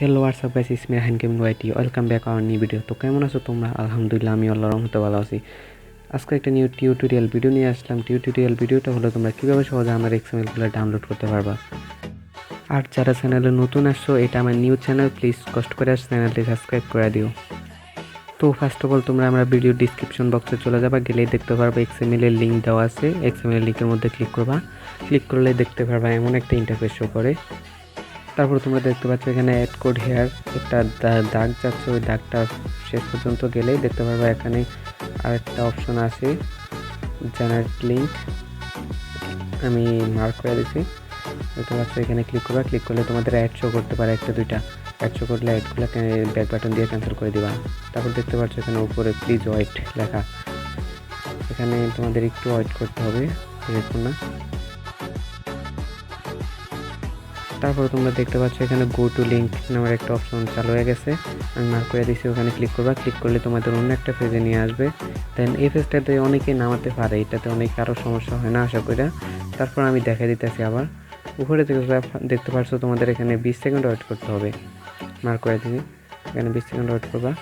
Hello WhatsApp guys is me Rahan gaming YT welcome back our new video তো কেমন আছো তোমরা? আলহামদুলিল্লাহ আমি আল্লাহর রহমতে ভালো আছি। আজকে একটা নিউ টিউটোরিয়াল ভিডিও নিয়ে আসলাম। টিউটোরিয়াল ভিডিওটা হলো তোমরা কীভাবে সহজে আমার এক্সএমএলগুলো ডাউনলোড করতে পারবা। আর যারা চ্যানেলে নতুন আসছো, এটা আমার নিউ চ্যানেল প্লিজ কষ্ট করে চ্যানেলটি সাবস্ক্রাইব করে দিও। তো ফার্স্ট অফ অল তোমরা আমরা ভিডিও ডিসক্রিপশন বক্সে চলে যাবা, গেলেই দেখতে পারবা এক্সএমএল এর লিঙ্ক দেওয়া আছে। এক্সএমএল লিঙ্কের মধ্যে ক্লিক করবা। ক্লিক করলে দেখতে পারবা এমন একটা ইন্টারফেস শো করে। তারপর তোমরা দেখতে পাচ্ছ এখানে অ্যাড কোড হেয়ার একটা দাগ যাচ্ছে, ওই দাগটা শেষ পর্যন্ত গেলেই দেখতে পারবা এখানে আরেকটা অপশন আছে জেনারেট লিঙ্ক আমি মার্ক করে দিছি। দেখতে পাচ্ছ এখানে ক্লিক করবা ক্লিক করলে তোমাদের অ্যাড শো করতে পারে একটা, দুইটা। অ্যাড শো করলে অ্যাডগুলোকে ব্যাক বাটন দিয়ে ক্যান্সেল করে দিবা। তারপর দেখতে পাচ্ছ এখানে উপরে প্লিজ ওয়েট লেখা। এখানে তোমাদের একটু ওয়েট করতে হবে দেখুন না। তারপর তোমরা দেখতে পাচ্ছ এখানে গো টু লিঙ্ক নামের একটা অপশন চালু হয়ে গেছে। আমি মার্ক করে দিচ্ছি ওখানে ক্লিক করবা। ক্লিক করলে তোমাদের অন্য একটা পেজে নিয়ে আসবে। দেন এই পেজটাতে অনেকে নামাতে পারে, এটাতে অনেক কারও সমস্যা হয় না, আশা করি। তারপর আমি দেখা দিতেছি আবার। উপরে দেখতে- দেখতে পাচ্ছ তোমাদের এখানে বিশ সেকেন্ড ওয়েট করতে হবে। মার্ক করে দিবি। এখানে বিশ সেকেন্ড ওয়েট করবা।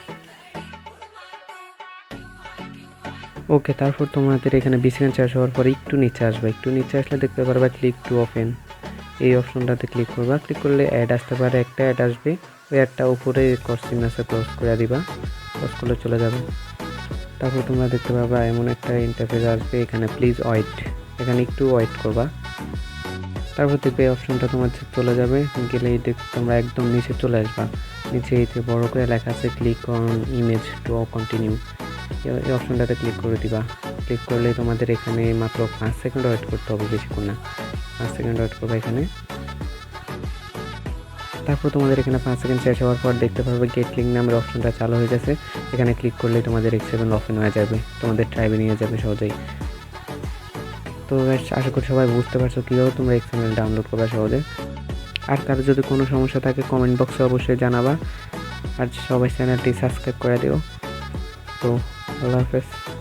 ওকে তারপর তোমাদের এখানে বিশ সেকেন্ড চার্জ হওয়ার পরে একটু নিচে আসবে। একটু নিচে আসলে দেখতে পারবা ক্লিক টু এই অপশনটাতে ক্লিক করবা। ক্লিক করলে অ্যাড আসতে পারে, একটা অ্যাড আসবে। ওই অ্যাডটা উপরে কস্টিং আছে ক্লোজ করে দিবা। ক্লোজ করলে চলে যাবে। তারপর তোমরা দেখতে পাবা এমন একটা ইন্টারফেস আসবে, এখানে প্লিজ ওয়েট এখানে একটু ওয়েট করবা। তারপর দেখবে এই অপশনটা তোমার চলে যাবে। গেলেই দেখ তোমরা একদম নিচে চলে আসবা। নিচে যে বড় করে লেখা আছে click on image to continue এই অপশনটাতে ক্লিক করে দিবা। ক্লিক করলে তোমাদের এখানে মাত্র পাঁচ সেকেন্ড ওয়েট করতে হবে বেশিক্ষণ না। পাঁচ সেকেন্ড ওয়েট করবে এখানে। তারপর তোমাদের এখানে পাঁচ সেকেন্ড শেষ হওয়ার পর দেখতে পারবে গেট লিঙ্ক নামের অপশনটা চালু হয়ে গেছে। এখানে ক্লিক করলে তোমাদের এক্স সেভেন ওপেন হয়ে যাবে। তোমাদের ট্রাইবে নিয়ে যাবে সহজেই। তো আশা করি সবাই বুঝতে পারছ কীভাবে তোমরা এক্সএমএল ডাউনলোড করবে সহজে। আর কারও যদি কোনো সমস্যা থাকে কমেন্ট বক্সে অবশ্যই জানাবা। আর সবাই চ্যানেলটি সাবস্ক্রাইব করে দিও। তো, আল্লাহ হাফেজ।